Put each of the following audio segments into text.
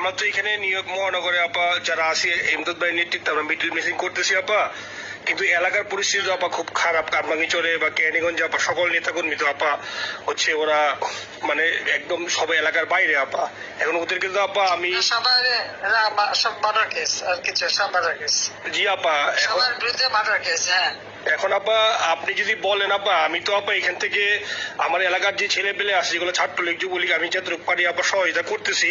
আমরা তো এখানে নিউ ইয়র্ক মহানগরে আপা যারা আছি এমদাদ ভাই নেতৃত্বে আমরা মিডিল মিসিং করতেছি আপা। কিন্তু এলাকার পরিস্থিতি তো আপা খুব খারাপ। কারমাঙ্গিচরে বা ক্যানিগঞ্জে আপা সকল নেতাকর্মী তো আপা হচ্ছে ওরা মানে একদম সবাই এলাকার বাইরে আপা। এখন ওদেরকে তো আপা আমি জি আপা এখন সবার বিরুদ্ধে মার্ডার কেস হ্যাঁ। এখন আপা আপনি যদি বলেন আপা আমি তো আপা এখান থেকে আমার এলাকার যে ছেলে পেলে আছে যেগুলো ছাত্রলীগ যুবলীগ আমি যতটুকু পারি আপা সহযোগিতা করতেছি।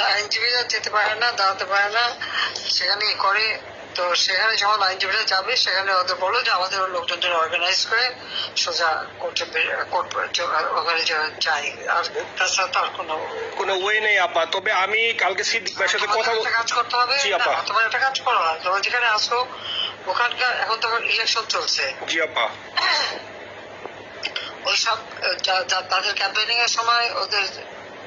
আইনজীবীরা যেতে পারে না দাঁড়াতে পারে না সেখানে ই করে। তো সেখানে যখন আইনজীবীরা যাবে সেখানে ওদের বলো যে আমাদের লোকজনদের অর্গানাইজ করে সোজা কোর্টে কোর্ট ওখানে যাই আর তাছাড়া তো আর কোনো কোনো ওয়ে নেই আপা। তবে আমি কালকে সিদ্দিক ভাইয়ের সাথে কথা তোমাদের বল- একটা কাজ করতে হবে। জি, আপা। তোমার একটা কাজ করো। না তোমার যেখানে আসো ওখানকার এখন তো ইলেকশন চলছে। জি আপা। ওই সব যা- যা- তাদের ক্যাম্পেনিং এর সময় ওদের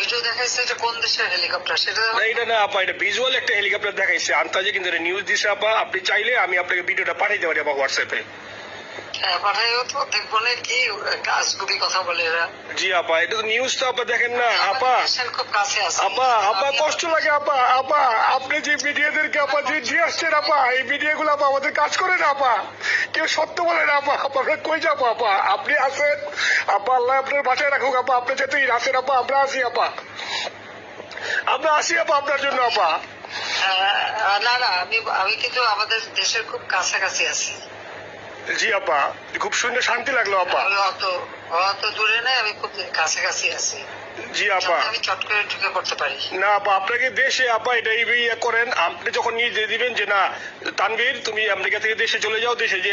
ভিডিও দেখাইছে কোন না, এটা না, আপা, এটা ভিজুয়াল একটা হেলিকপ্টার দেখাইছে। আন্তাজে কিন্তু নিউজ দিছে, আপা। আপনি চাইলে আমি আপনাকে ভিডিওটা পাঠাইতে পারি, আপা হোয়াটসঅ্যাপে কথা বলে এরা। জি আপা এটা তো নিউজ তো আপা দেখেন না। আপা আমাদের দেশের খুব কাছে আছে। আপা আপা কষ্ট লাগে আপা আপা আপনি যে মিডিয়াদেরকে আপা যে দিয়ে আসছেন আপা এই মিডিয়াগুলো আপা আমাদের কাজ করে না আপা। কেউ সত্য বলে না আপা। আপা আমরা কই যাব আপা? আপনি আছেন আপা আল্লাহ আপনার বাসায় রাখুক আপা। আপনি যেতেই আছেন আপা আমরা আসি আপা। আমরা আসি আপা আপনার জন্য আপা। না না আমি আমি কিন্তু আমাদের দেশের খুব কাছাকাছি আছি। জি, আপা। খুব শুনে শান্তি লাগল, আপা। অত অত দূরে নেই, আমি খুব কাছাকাছি আছি। জি আপা। আমি চট করে ঢুকে পড়তে পারি। না আপা আপনাকে দেশে আপা এটা ইয়ে করেন আপনি যখন নিয়ে দিয়ে দিবেন যে না তানভীর তুমি আমেরিকা থেকে দেশে চলে যাও দেশে যে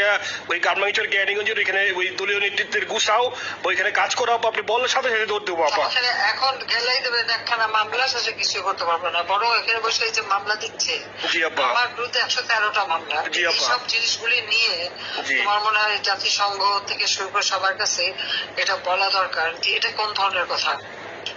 ওই কারমাঙ্গিচর জ্ঞানীগঞ্জের ওইখানে ওই দলীয় নেতৃত্বের গুছাও ওইখানে কাজ করো আপা আপনি বললে সাথে সাথে দৌড় দেবো আপা। এখন গেলেই দেবেন একখানা মামলা শেষে কিছু করতে পারব না। বরং এখানে বসে এই যে মামলা দিচ্ছে জি আপা। আমার বিরুদ্ধে একশো তেরোটা মামলা। জি আপা। সব জিনিসগুলি নিয়ে। তোমার মনে হয় জাতিসংঘ থেকে শুরু করে সবার কাছে এটা বলা দরকার যে এটা কোন ধরনের কথা?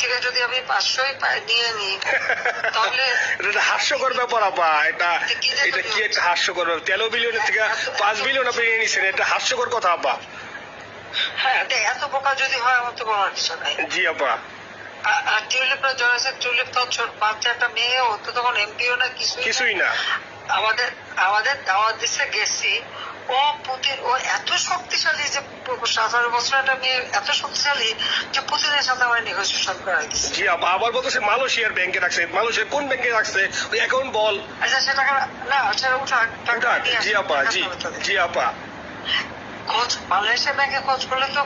থেকে যদি আমি পাঁচশোই নিয়ে নিই তাহলে এটা হাস্যকর ব্যাপার আপা। এটা এটা কি একটা হাস্যকর ব্যাপার? তেরো বিলিয়নের থেকে পাঁচ বিলিয়ন আপনি নিয়ে নিচ্ছেন এটা হাস্যকর কথা আপা। হ্যাঁ এত বোকা যদি হয় আমার তো বলার কিছু নাই। জি আপা। আর- আর টিউলিপরা জয়েছে টিউলিপ তো বাচ্চা একটা মেয়ে ও তো তখন এমপিও কিছুই না। কিছুই না। আমাদের আমাদের দাওয়াত দিচ্ছে গেছি ও পুতিন ও এত শক্তিশালী যে সতেরো বছর একটা মেয়ে এত শক্তিশালী যে পুতিনের সাথে আমার নেগোসিয়েশন করা জি আবার বলতেছে মালয়েশিয়ার ব্যাংকে রাখছে। মালয়েশিয়ার কোন ব্যাংকে রাখছে? ওই অ্যাকাউন্ট বল। আচ্ছা সে টাকা না সেটা উঠাক জি আপা জি জি আপা। খোঁজ মালয়েশিয়া ব্যাংকে খোঁজ করলে তো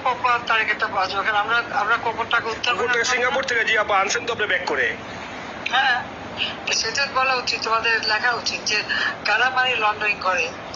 পাওয়া যাবে। আমরা আমরা টাকা সিঙ্গাপুর সিঙ্গাপুর থেকে জি আপা আনছেন তো আপনি ব্যাক করে। হ্যাঁ সেটা বলা উচিত তোমাদের লেখা উচিত যে কারা মানি লন্ডারিং করে?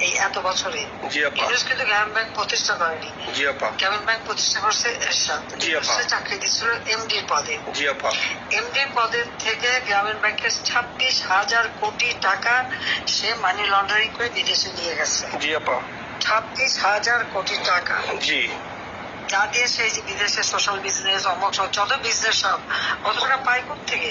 এই এত বছরে। ইউনুস কিন্তু গ্রামীণ ব্যাংক প্রতিষ্ঠা করেনি। জি আপা। গ্রামীণ ব্যাংক প্রতিষ্ঠা করছে এরশাদ। চাকরি দিচ্ছিল এমডির পদে। জি আপা। এমডি পদের থেকে গ্রামীণ ব্যাংকের ছাব্বিশ হাজার কোটি টাকা সে মানি লন্ডারিং করে বিদেশে নিয়ে গেছে। জি আপা। ছাব্বিশ হাজার কোটি টাকা। জি। যা দিয়ে সেই যে বিদেশে সোশ্যাল বিজনেস অমক যত বিজনেস সব অত টাকা পাই থেকে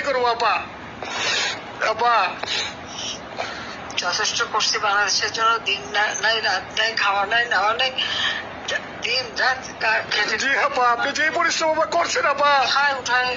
করব আপা। আপা। যথেষ্ট করছি বাংলাদেশের জন্য। দিন নাই রাত নাই খাওয়া নাই নেওয়া নাই। দিন রাত জি আপা আপনি যে পরিশ্রম করছেন আপা। হ্যাঁ উঠায়।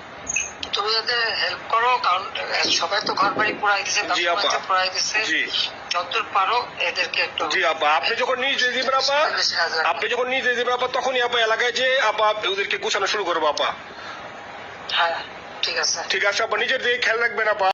তুমি ওদের হেল্প করো কারণ সবাই তো ঘর বাড়ি পুরাই দিছে জি, আপা। পুরাই দিছে জি। যতদূর পারো এদেরকে একটু জি আপা আপনি যখন নিজে দিবেন আপা। আপনি যখন নিজে দিবেন আপা তখনই আপা এলাকায় যে আপা ওদেরকে গুছানো শুরু করব আপা হ্যাঁ ঠিক আছে ঠিক আছে আপা নিজের দিকে খেয়াল রাখবেন আপা